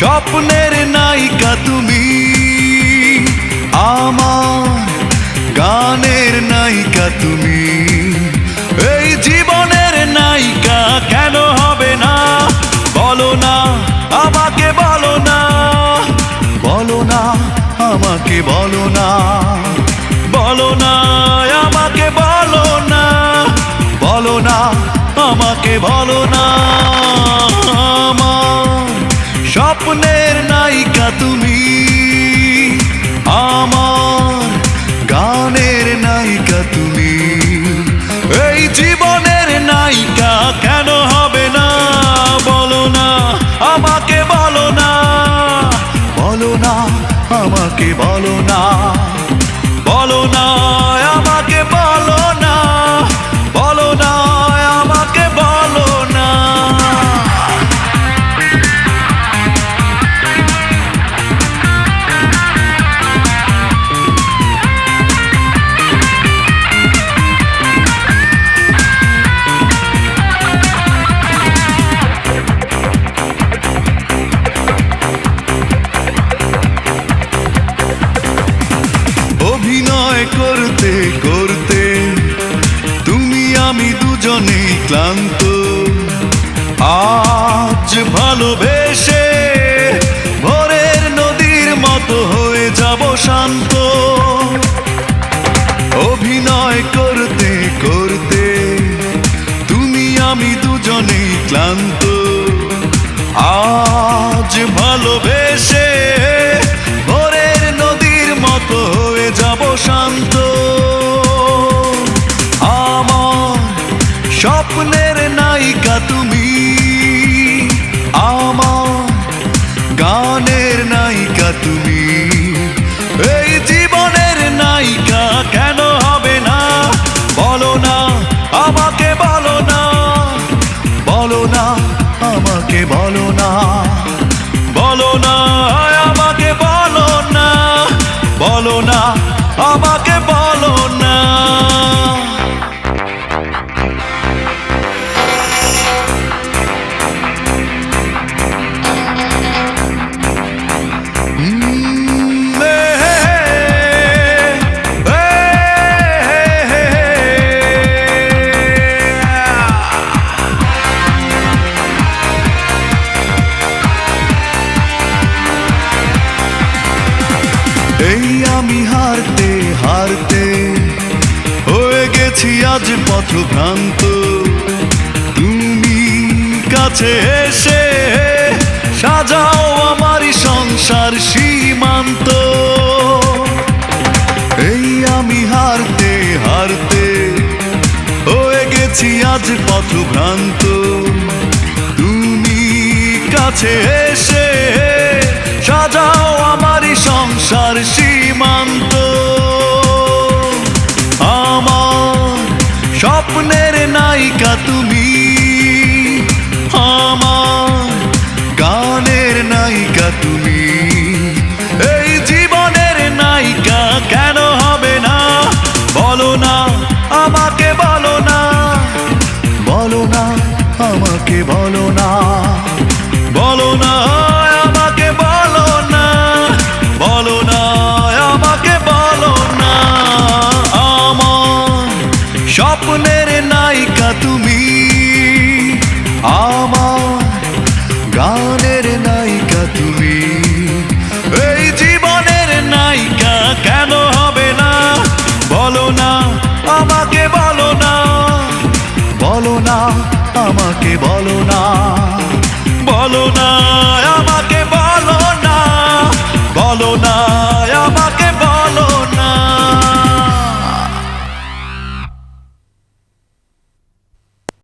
স্বপ্নের নায়িকা তুমি। আমার গানের নায়িকা তুমি। এই জীবনের নায়িকা কেন হবে না? বলো না, আমাকে বলো না। বলো না, আমাকে বলো না। বলো না নায়িকা তুমি। এই জীবনের নায়িকা কেন হবে না? বলো না, আমাকে বলো না। বলো না, আমাকে বলো দুজনেই ক্লান্ত। আজ ভালোবেসে ভোরের নদীর মতো হয়ে যাব শান্ত। অভিনয় করতে করতে তুমি, আমি দুজনেই ক্লান্ত। আজ ভালোবেসে নায়িকা তুমি এই আমি হারতে হারতে হয়ে গেছি আজ পথভ্রান্ত। তুমি কাছে এসে সাজাও আমারই সংসার সীমান্ত। এই আমি হারতে হারতে হয়ে গেছি আজ পথভ্রান্ত। তুমি কাছে এসে স্বপ্নের নায়িকা তুমি। আমার গানের নায়িকা তুমি। এই জীবনের নায়িকা কেন হবে না? বলো না, আমাকে বলো না। বলো না, আমাকে বলো না। বলো না। বলো না